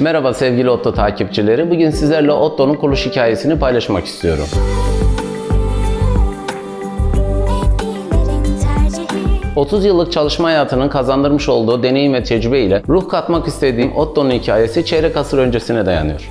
Merhaba sevgili Otto takipçileri. Bugün sizlerle Otto'nun kuruluş hikayesini paylaşmak istiyorum. Tercihi 30 yıllık çalışma hayatının kazandırmış olduğu deneyim ve tecrübe ile ruh katmak istediğim Otto'nun hikayesi çeyrek asır öncesine dayanıyor.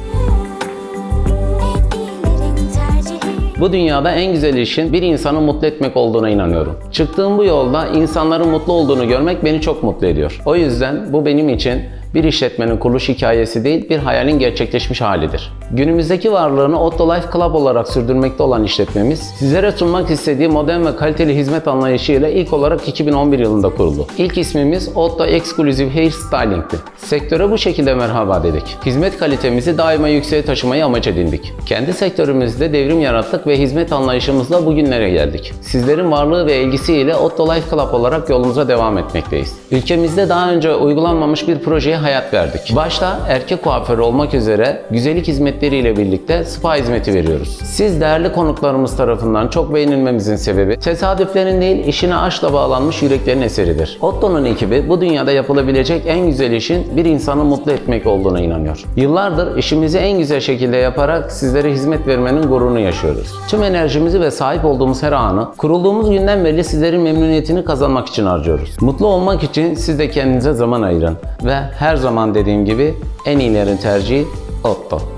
Bu dünyada en güzel işin bir insanı mutlu etmek olduğuna inanıyorum. Çıktığım bu yolda insanların mutlu olduğunu görmek beni çok mutlu ediyor. O yüzden bu benim için bir işletmenin kuruluş hikayesi değil, bir hayalin gerçekleşmiş halidir. Günümüzdeki varlığını Otto Life Club olarak sürdürmekte olan işletmemiz, sizlere sunmak istediği modern ve kaliteli hizmet anlayışıyla ilk olarak 2011 yılında kuruldu. İlk ismimiz Otto Exclusive Hair Styling'ti. Sektöre bu şekilde merhaba dedik. Hizmet kalitemizi daima yükseğe taşımayı amaç edindik. Kendi sektörümüzde devrim yarattık ve hizmet anlayışımızla bugünlere geldik. Sizlerin varlığı ve ilgisiyle Otto Life Club olarak yolumuza devam etmekteyiz. Ülkemizde daha önce uygulanmamış bir projeye hayat verdik. Başta erkek kuaförü olmak üzere güzellik hizmetleriyle birlikte spa hizmeti veriyoruz. Siz değerli konuklarımız tarafından çok beğenilmemizin sebebi tesadüflerin değil işine aşkla bağlanmış yüreklerin eseridir. Otto'nun ekibi bu dünyada yapılabilecek en güzel işin bir insanı mutlu etmek olduğuna inanıyor. Yıllardır işimizi en güzel şekilde yaparak sizlere hizmet vermenin gururunu yaşıyoruz. Tüm enerjimizi ve sahip olduğumuz her anı kurulduğumuz günden beri sizlerin memnuniyetini kazanmak için harcıyoruz. Mutlu olmak için siz de kendinize zaman ayırın ve her zaman dediğim gibi en iyilerin tercihi Otto.